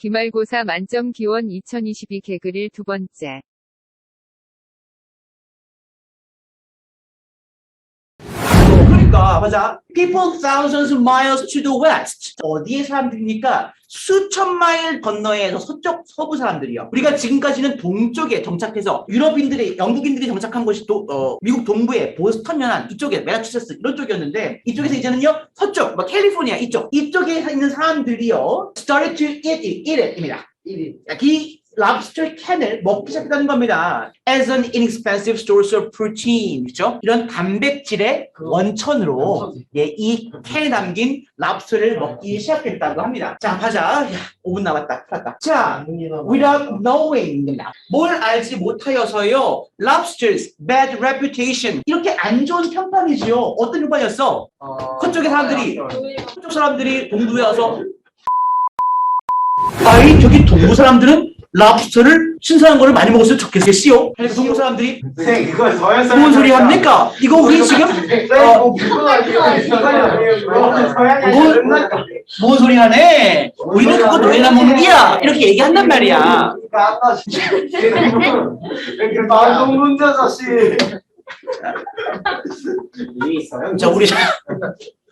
기말고사 만점 기원 2022 개그릴 두 번째. 맞아. People thousands miles to the west. 어디의 사람들입니까? 수천 마일 건너에서 서쪽 서부 사람들이요. 우리가 지금까지는 동쪽에 정착해서 유럽인들이 영국인들이 정착한 곳이 도- 어, 미국 동부의 보스턴 연안 이쪽에 메사추세츠 이런 쪽이었는데 이쪽에서 이제는요 서쪽 뭐 캘리포니아 이쪽 이쪽에 있는 사람들이요 started to eat it, eat it입니다. 이 lobster can을 먹기 시작했다는 겁니다. As an inexpensive source of protein. 그죠? 이런 단백질의 원천으로 예, 이 캔에 담긴 랍스터를 먹기 시작했다고 합니다. 자, 가자. 야, 5분 남았다. 풀었다. 자, without knowing. 뭘 알지 못하여서요. lobster's bad reputation. 이렇게 안 좋은 평판이지요. 어떤 평판이었어? 서쪽의 사람들이 서쪽 사람들이 동부에 와서 아이 저기 동부 사람들은 랍스터를 신선한 거를 많이 먹었으면 좋겠어요. 그래서 동부 사람들이 네, 이거 서양 사람. 무슨 소리 합니까? 이거 우리 지금 네, 어, 뭐? 뭐- 뭔 소리 하네? 우리는 그거 노예나 먹는 게야. 이렇게 얘기한단 말이야. 말도 문자 자식. 있어요? 자, 우리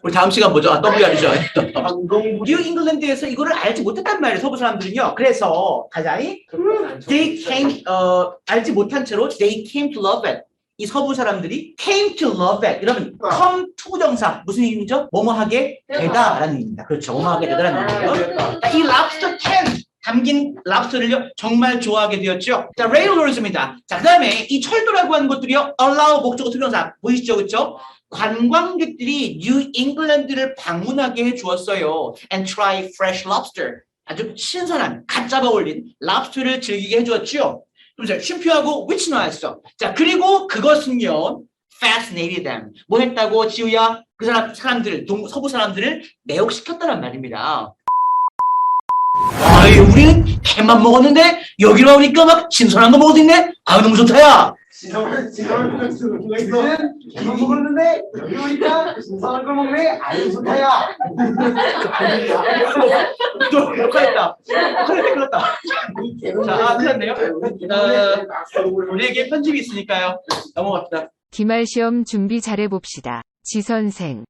우리 다음 시간 뭐죠? 아, WR이죠. 방송 뉴 잉글랜드에서 이거를 알지 못했단 말이에요. 서부 사람들은요. 그래서 가자이 they came 어 알지 못한 채로 they came to love it. 이 서부 사람들이 came to love it. 이러면 come to 정사 무슨 의미죠? 뭐뭐하게 되다라는 의미입니다. 그렇죠. 뭐뭐하게 되다라는 의미예요. 자, 이 lobster can 담긴 랍스터를요 정말 좋아하게 되었죠. 자, 레일로리즘입니다. 자, 그다음에 이 철도라고 하는 것들이요 allow 목적어 투명사 보이시죠, 그렇죠? 관광객들이 뉴 잉글랜드를 방문하게 해 주었어요. And try fresh lobster. 아주 신선한 갓 잡아 올린 랍스터를 즐기게 해 주었죠. 그럼 쉼표하고 which 나왔어. 자, 그리고 그것은요 fascinated them. 뭐 했다고 지우야? 그 사람 사람들 동 서부 사람들을 매혹시켰다는 말입니다. 아이 우리는 캔만 먹었는데 여기로 오니까 막 신선한 거수 있네. 아 너무 좋다야. 지금 지금 지금 이거 먹었는데 여기 오니까 걸 먹네. 좋다야. 또 역할했다. 역할했다. 그렇다. 자, 끝났네요. 어, 우리에게 편집이 있으니까요. 넘어갑시다. 기말 시험 준비 잘해봅시다. 지 선생.